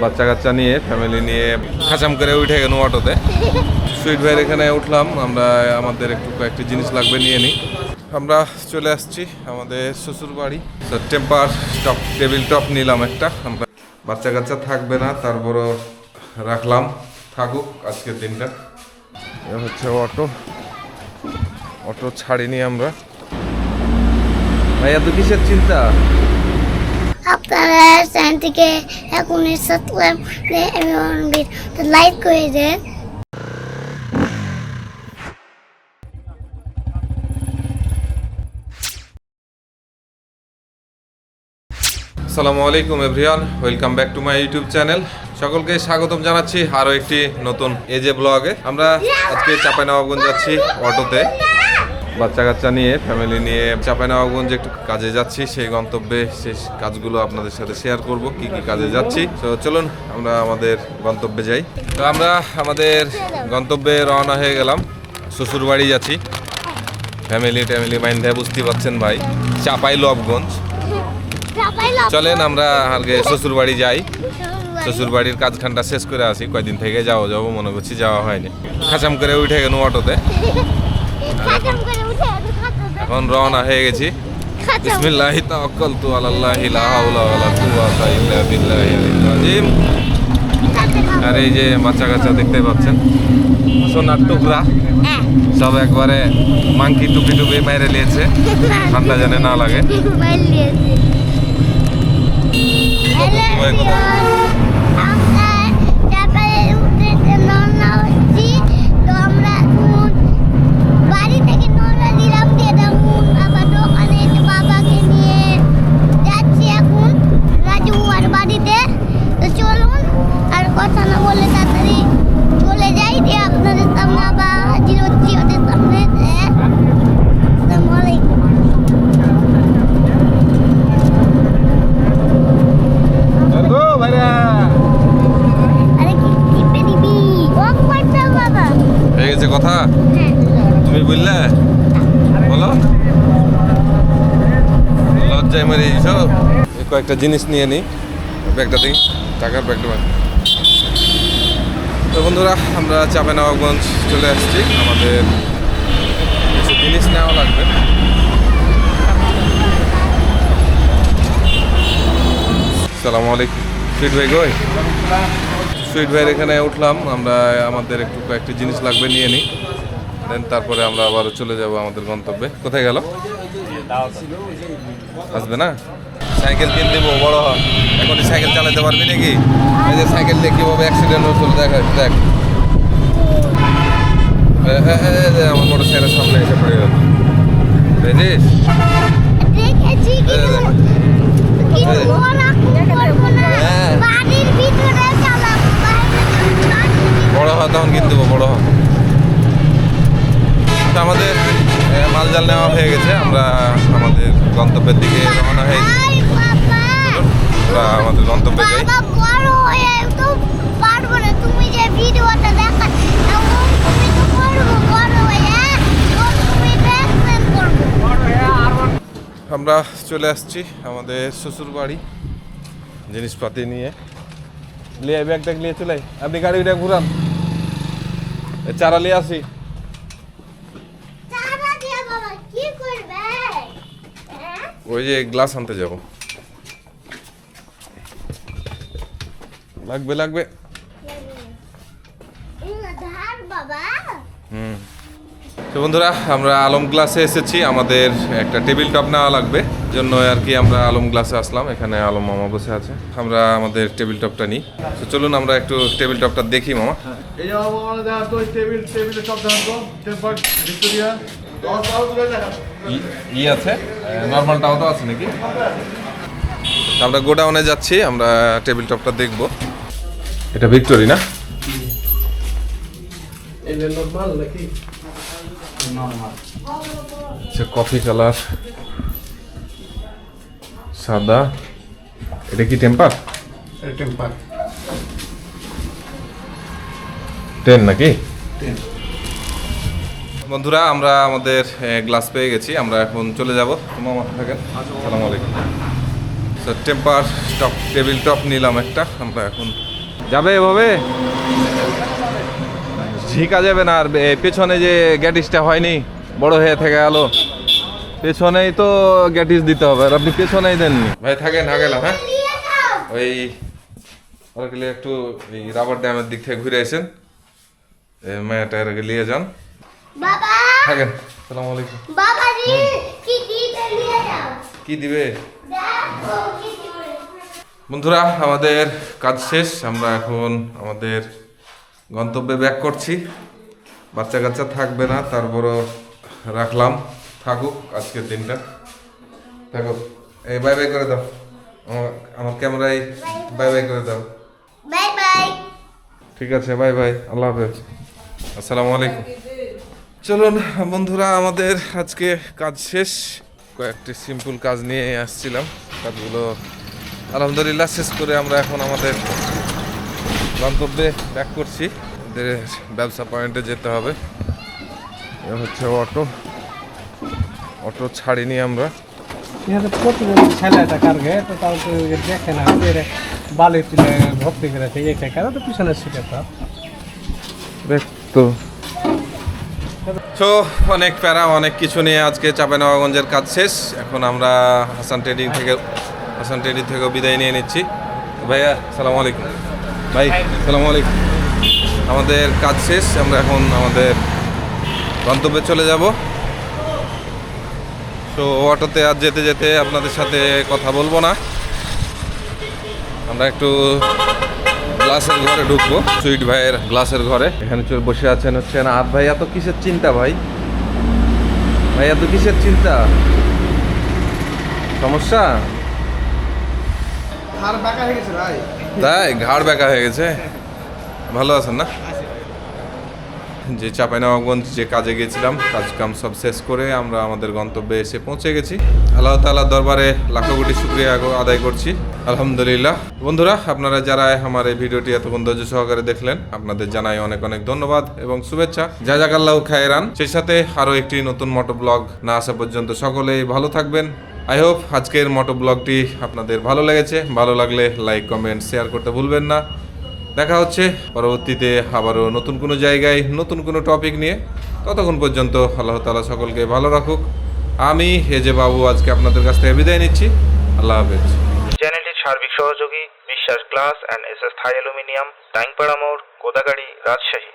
বাচ্চা কাচ্চা নিয়ে ফ্যামিলি নিয়ে খাঁচাম করে উঠে গেল অটোতে। সুইট ভাইয়ের এখানে উঠলাম, আমরা, আমাদের একটু কয়েকটি জিনিস লাগবে নিয়ে নিই আমরা চলে আসছি আমাদের শ্বশুর বাড়ি টেম্পার টপ টেবিল টপ নিলাম একটা। আমরা বাচ্চা কাচ্চা থাকবে না, তারপরও রাখলাম, থাকুক আজকের দিনটা। এ হচ্ছে অটো। অটো ছাড়িনি আমরা। ভাইয়া, তো কিসের চিন্তা? আপনারা চ্যানেলটিকে এখনই সাবস্ক্রাইব লাইক করে দেন। আসসালামু আলাইকুম everyone welcome back to my YouTube channel সকলকে স্বাগতম জানাচ্ছি আরও একটি নতুন এজে ব্লগে আমরা আজকে চাঁপাইনবাবগঞ্জ যাচ্ছি অটোতে। বাচ্চা কাচ্চা নিয়ে ফ্যামিলি নিয়ে চাঁপাইনবাবগঞ্জ একটু কাজে যাচ্ছি, সেই গন্তব্যে সেই কাজগুলো আপনাদের সাথে শেয়ার করব, কি কি কাজে যাচ্ছি। তো চলুন, আমরা আমাদের গন্তব্যে যাই। তো আমরা আমাদের গন্তব্যে রওনা হয়ে গেলাম শ্বশুর বাড়ি যাচ্ছি ফ্যামিলি ট্যামিলি মাইন্ডে বুঝতে পারছেন ভাই চাপাই লবগঞ্জ চলেন আমরা আগে শ্বশুর বাড়ি যাই। শ্বশুর বাড়ির কাজখানটা শেষ করে আসি, কয়দিন থেকে যাওয়া যাব, মনে করছি যাওয়া হয়নি। খাঁচাম করে উঠে গেল অটোতে। এখন রওনা হয়ে গেছি। বিসমিল্লাহি তাওয়াক্কালতু আলাল্লাহি লা হাওলা ওয়ালা কুওয়াতা ইল্লা বিল্লাহিল আযীম আর এই যে বাচ্চা কাচ্চা দেখতে পাচ্ছেন সোনার টুকরা। সব একবারে মাংকি টুপি টুপি মেরে নিয়েছে ঠান্ডা জানে না লাগে বাড়ি থেকে নোংরা দিলাম দিয়ে দেখুন আবার দোকানে এসে বাবাকে নিয়ে যাচ্ছি এখন রাজু আর বাড়িতে তো চলুন আর কথা না বলে তাড়াতাড়ি চলে যাই দিয়ে আপনাদের সামনে আবার হাজির হচ্ছি ওদের সামনে আসসালামু আলাইকুম আরে কি টিপে দিবি ওক করতে বাবা হয়ে গেছে কথা হ্যাঁ তুমি বুঝলে বলো এই কয়েকটা জিনিস নিয়ে নিই। ব্যাগটা দিই টাকার ব্যাগটা ব্যাগ তো বন্ধুরা, আমরা চাপেনবাবগঞ্জ চলে আসছি। আমাদের কিছু জিনিস নেওয়া লাগবে। সালামু আলাইকুম। সুইট ভাই গই সুইট ভাইয়ের এখানে উঠলাম। আমরা, আমাদের একটু কয়েকটি জিনিস লাগবে নিয়ে নিই। দেন তারপরে আমরা আবার চলে যাব আমাদের গন্তব্যে। কোথায় গেল? আসবে না? সাইকেল কিন দেবো বড় হ। এখনই সাইকেল চালাতে পারবি নাকি? এই যে সাইকেল দিয়ে কীভাবে অ্যাক্সিডেন্ট হচ্ছিল দেখ দেখ। আমার বড় সাইকেলের সামনে এসে পড়ে গেল। বুঝেছিস? গন্তব্যের দিকে রওনা হয়ে আমরা আমাদের গন্তব্যে যাই। হয়ে আমরা চলে আসছি আমাদের শ্বশুর বাড়ি জিনিসপাতি নিয়ে। লিয়ে ব্যাগটা নিয়ে চলে। আপনি গাড়িটা ঘুরান। চারা নিয়ে আসি চারা দিয়ে বাবা কি করবে হ্যাঁ ওই যে গ্লাস আনতে যাব। লাগবে লাগবে। হুম। তো বন্ধুরা, আমরা আলম গ্লাসে এসেছি। আমাদের একটা টেবিল টপ নেওয়া লাগবে। জন্য আর কি আমরা আলম গ্লাসে আসলাম। এখানে আলম মামা বসে আছে। আমরা আমাদের টেবিল টপটা নিই। তো চলুন, আমরা একটু টেবিল টপটা দেখি, মামা। এই ই- ই আছে? নর্মালটাও তো আছে নাকি? আমরা গোডাউনে যাচ্ছি আমরা টেবিল টপটা দেখব। এটা ভিক্টোরি না? নরমাল আচ্ছা কফি কালার সাদা। এটা কি টেম্পার টেম্পার টেন নাকি? বন্ধুরা, আমরা আমাদের গ্লাস পেয়ে গেছি। আমরা এখন চলে যাব। তোমার মামা থাকেন? সালাম আলাইকুম। Sir temper top table top নিলাম একটা। আমরা এখন যাবে এভাবে? ঝিকা যাবে না আর পেছনে যে গ্যাটিসটা হয়নি, বড় হয়ে থেকে গেল। পেছনেই তো গ্যাটিস দিতে হবে, আর আপনি পেছনেই দেননি। ভাই, থাকেন না গেলাম হ্যাঁ? ওই ওরগুলি একটু রাবার ড্যামের দিক থেকে ঘুরে আসেন। মেয়েটা এরকে নিয়ে যান। বাবা! থাকেন সালাম আলাইকুম। বাবা জি কি দিতে নিয়ে যাও? কি দিবে? কি দিবে। বন্ধুরা আমাদের কাজ শেষ। আমরা এখন আমাদের গন্তব্যে ব্যাক করছি। বাচ্চা কাচ্চা থাকবে না তারপরও রাখলাম। থাকুক আজকের দিনটা। থাকুক এই বাই বাই করে দাও। আমার আমার ক্যামেরায় বাই বাই করে দাও। বাই বাই ঠিক আছে বাই বাই আল্লাহ হাফেজ। আসসালামু আলাইকুম। চলুন বন্ধুরা আমাদের আজকে কাজ শেষ। কয়েকটি সিম্পল কাজ নিয়ে আসছিলাম। কাজগুলো আলহামদুলিল্লাহ শেষ করে আমরা এখন আমাদের গন্তব্যে ব্যাক করছি। আমাদের ব্যবসা পয়েন্টে যেতে হবে। হচ্ছে অটো। অটো ছাড়িনি আমরা। দেখে না বালি তুলে ভর্তি পিছনে শিখে তো। তো অনেক প্যারা, অনেক কিছু নিয়ে আজকে চাঁপাইনবাবগঞ্জের কাজ শেষ। এখন আমরা হাসান ট্রেডিং থেকে হাসান ট্রেডিং থেকে বিদায় নিয়ে নিচ্ছি। ভাইয়া, সালাম আলাইকুম। ভাই, সালাম আলাইকুম। আমাদের কাজ শেষ, আমরা এখন আমাদের গন্তব্যে চলে যাব। তো অটোতে আর যেতে যেতে আপনাদের সাথে কথা বলব না। আমরা একটু গ্লাসের ঘরে ঢুকবো সুইট ভাইয়ের গ্লাসের ঘরে। এখানে চোর বসে আছেন হচ্ছে না আর ভাই এত কিসের চিন্তা ভাই? ভাই এত কিসের চিন্তা? সমস্যা? হয়ে তাই ঘাড় বেঁকা হয়ে গেছে? ভালো আছেন না? যে চাঁপাইনবাবগঞ্জ যে কাজে গেছিলাম কাজ কাম সব শেষ করে আমরা আমাদের গন্তব্যে এসে পৌঁছে গেছি। আল্লাহ তাআলার দরবারে লাখো কোটি শুক্রিয়া আদায় করছি। আলহামদুলিল্লাহ। বন্ধুরা, আপনারা যারা আমার এই ভিডিওটি এতক্ষণ ধৈর্য সহকারে দেখলেন, আপনাদের জানাই অনেক অনেক ধন্যবাদ এবং শুভেচ্ছা। যা জাকাল্লাহ খায়রান। সেই সাথে আরও একটি নতুন মোটো ব্লগ না আসা পর্যন্ত সকলেই ভালো থাকবেন। আই হোপ আজকের মোটো ব্লগটি আপনাদের ভালো লেগেছে। ভালো লাগলে লাইক, কমেন্ট, শেয়ার করতে ভুলবেন না। দেখা হচ্ছে। পরবর্তীতে আবারও নতুন কোনো জায়গায় নতুন কোনো টপিক নিয়ে। ততক্ষণ পর্যন্ত আল্লাহ তালা সকলকে ভালো রাখুক। আমি হেজে বাবু আজকে আপনাদের কাছ থেকে বিদায় নিচ্ছি। আল্লাহ হাফেজ। চ্যানেলটির সার্বিক সহযোগী, Biswas glass and S S Thai aluminium, Taingpara মোড়, কোদাগাড়ি, রাজশাহী।